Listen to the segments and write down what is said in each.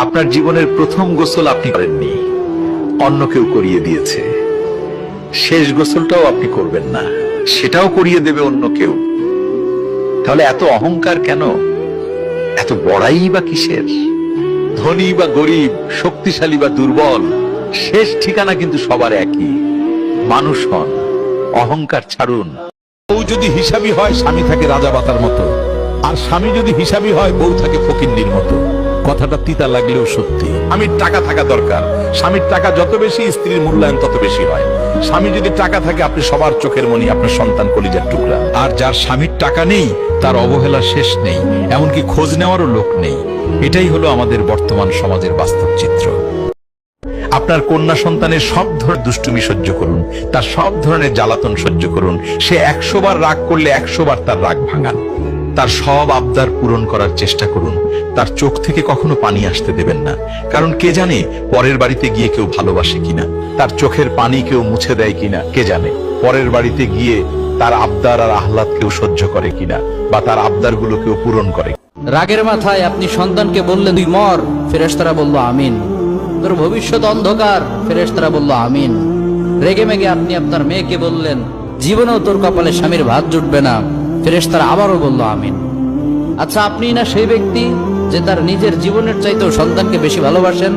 আপনার জীবনের প্রথম গোসল আপনি করেননি। অন্য কেউ করিয়ে দিয়েছে। শেষ গোসলটাও আপনি করবেন না। সেটাও করিয়ে দেবে অন্য কেউ। তাহলে এত অহংকার কেন? এত বড়াই বা কিসের? ধনী বা গরিব, শক্তিশালী বা দুর্বল, শেষ ঠিকানা কিন্তু সবার একই। মানুষ হন, অহংকার ছাড়ুন। বউ যদি হিসাবি হয়, স্বামী থাকে রাজা রাজাবাতার মতো। আর স্বামী যদি হিসাবি হয়, বউ থাকে ফকিন্দির মতো। কথাটা তিতা লাগলেও সত্যি। স্বামীর টাকা থাকা দরকার। স্বামীর টাকা যত বেশি, স্ত্রীর মূল্যায়ন তত বেশি হয়। স্বামী যদি টাকা থাকে, আপনি সবার চোখের মনি, আপনার সন্তান কলিজার টুকরা। আর যার স্বামীর টাকা নেই, তার অবহেলা শেষ নেই। এমনকি খোঁজ নেওয়ারও লোক নেই। এটাই হলো আমাদের বর্তমান সমাজের বাস্তব চিত্র। আপনার কন্যা সন্তানের সব ধরনের দুষ্টুমি সহ্য করুন। তার সব ধরনের জ্বালাতন সহ্য করুন। সে একশো বার রাগ করলে একশো বার তার রাগ ভাঙান। তার সব আবদার পূরণ করার চেষ্টা করুন। তার চোখ থেকে কখনো পানি আসতে দেবেন না। কারণ কে জানে পরের বাড়িতে গিয়ে কেউ ভালোবাসে কিনা। তার চোখের পানি কেউ মুছে দেয় কিনা, কে জানে? পরের বাড়িতে গিয়ে তার আবদার আর আহ্লাদ কেউ সহ্য করে কিনা বা তার আবদারগুলো কেউ পূরণ করে রাগের মাথায় আপনি সন্তানকে বললেন তুই মর। ফেরেশতারা বলল, আমিন। তোর ভবিষ্যৎ অন্ধকার, ফেরেশতারা বলল, আমিন। রেগে মেগে আপনি আপনার মেয়েকে বললেন, জীবনেও তোর কপালে স্বামীর ভাত জুটবে না। ফেরেশতারা আবারও বলল, আমিন। আচ্ছা আপনি না সেই ব্যক্তি যে তার নিজের জীবনের চাইতেও সন্তানকে বেশি ভালোবাসেন?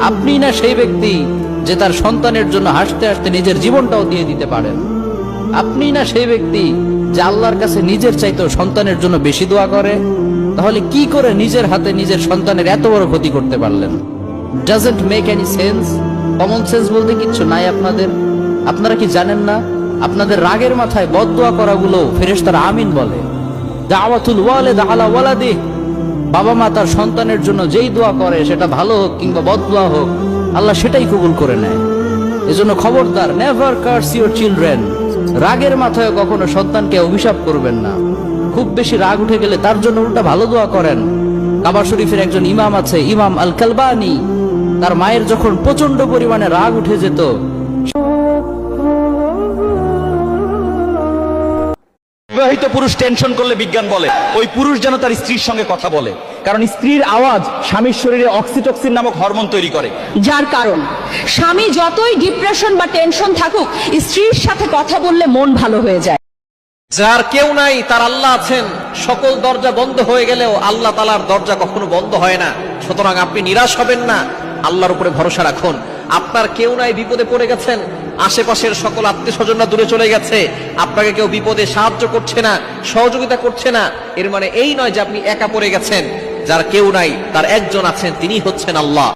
আপনি না সেই ব্যক্তি যে তার সন্তানের জন্য হাসতে হাসতে নিজের জীবনটাও দিয়ে দিতে পারেন? আপনি না সেই ব্যক্তি যে আল্লাহর কাছে নিজের চাইতেও সন্তানের জন্য বেশি দোয়া করে? তাহলে কি করে নিজের হাতে নিজের সন্তানের এত বড় ক্ষতি করতে পারলেন? Doesn't make any sense common sense বলতে কিচ্ছু নাই আপনাদের। আপনারা কি জানেন না আপনাদের রাগের মাথায় বদদোয়া করাগুলো ফেরেশতারা আমিন বলে। দাওয়াতুল ওয়ালিদ আলা ওয়ালাদি। বাবা মা তার সন্তানের জন্য যেই দোয়া করে সেটা ভালো হোক কিংবা বদদোয়া হোক, আল্লাহ সেটাই কবুল করে নেয়। এজন্য খবরদার নেভার কার্স ইউর চিলড্রেন রাগের মাথায় কখনো সন্তানকে অভিশাপ করবেন না। খুব বেশি রাগ উঠে গেলে তার জন্য উল্টা ভালো দোয়া করেন। কাবা শরীফের একজন ইমাম আছে, ইমাম আল কালবানি তার মায়ের যখন প্রচণ্ড পরিমাণে রাগ উঠে যেত বিবাহিত পুরুষ টেনশন করলে বিজ্ঞান বলে ওই পুরুষ যেন তার স্ত্রীর সঙ্গে কথা বলে। কারণ স্ত্রীর আওয়াজ স্বামীর শরীরে অক্সিটক্সিন নামক হরমোন তৈরি করে। যার কারণ স্বামী যতই ডিপ্রেশন বা টেনশন থাকুক স্ত্রীর সাথে কথা বললে মন ভালো হয়ে যায়। যার কেউ নাই তার আল্লাহ আছেন সকল দরজা বন্ধ হয়ে গেলেও আল্লাহ তালার দরজা কখনো বন্ধ হয় না। সুতরাং আপনি নিরাশ হবেন না। আল্লাহর উপরে ভরসা রাখুন। আপনার কেউ নাই বিপদে পড়ে গেছেন আশেপাশের সকল আত্মীয় স্বজনরা দূরে চলে গেছে। আপনাকে কেউ বিপদে সাহায্য করছে না, সহযোগিতা করছে না। এর মানে এই নয় যে আপনি একা পড়ে গেছেন। যার কেউ নাই, তার একজন আছেন তিনি হচ্ছেন আল্লাহ।